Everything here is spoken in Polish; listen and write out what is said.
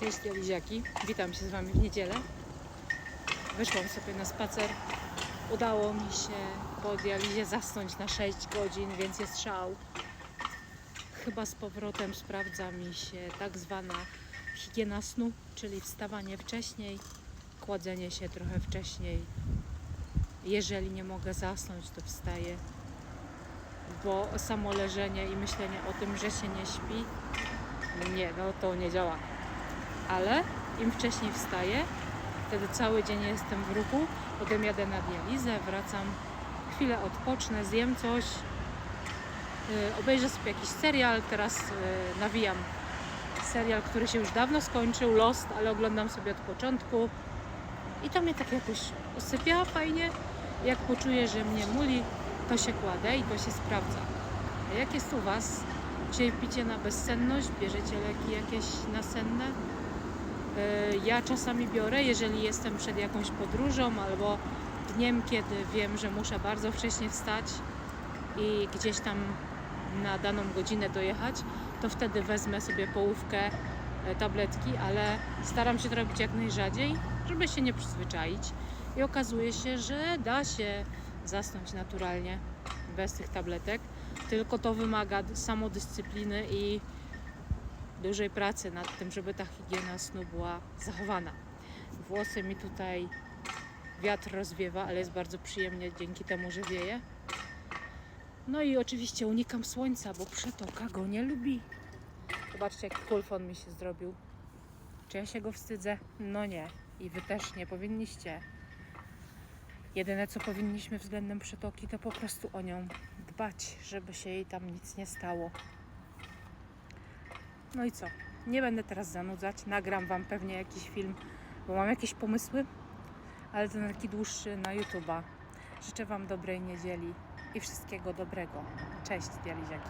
Cześć dializiaki, witam się z Wami w niedzielę. Wyszłam sobie na spacer. Udało mi się po dializie zasnąć na 6 godzin, więc jest szał. Chyba z powrotem sprawdza mi się tak zwana higiena snu, czyli wstawanie wcześniej, kładzenie się trochę wcześniej. Jeżeli nie mogę zasnąć, to wstaję, bo samo leżenie i myślenie o tym, że się nie śpi, nie, no to nie działa ale im wcześniej wstaję, wtedy cały dzień jestem w ruchu, potem jadę na dializę, wracam, chwilę odpocznę, zjem coś, yy, obejrzę sobie jakiś serial, teraz yy, nawijam serial, który się już dawno skończył, Lost, ale oglądam sobie od początku i to mnie tak jakoś usypia fajnie, jak poczuję, że mnie muli, to się kładę i to się sprawdza. A jak jest u Was? Czy picie na bezsenność? Bierzecie leki jakieś nasenne? E, Ja czasami biorę, jeżeli jestem przed jakąś podróżą albo dniem, kiedy wiem, że muszę bardzo wcześnie wstać i gdzieś tam na daną godzinę dojechać, to wtedy wezmę sobie połówkę e, tabletki, ale staram się to robić jak najrzadziej, żeby się nie przyzwyczaić. I okazuje się, że da się zasnąć naturalnie bez tych tabletek, tylko to wymaga samodyscypliny i dużej pracy nad tym, żeby ta higiena snu była zachowana. Włosy mi tutaj wiatr rozwiewa, ale jest bardzo przyjemnie dzięki temu, że wieje. No i oczywiście unikam słońca, bo przetoka go nie lubi. Zobaczcie, jaki kulfon mi się zrobił. Czy ja się go wstydzę? No nie. I wy też nie powinniście. Jedyne, co powinniśmy względem przetoki, to po prostu o nią dbać, żeby się jej tam nic nie stało. No i co? Nie będę teraz zanudzać. Nagram Wam pewnie jakiś film, bo mam jakieś pomysły, ale to taki dłuższy na YouTube'a. Życzę Wam dobrej niedzieli i wszystkiego dobrego. Cześć, dializiaki.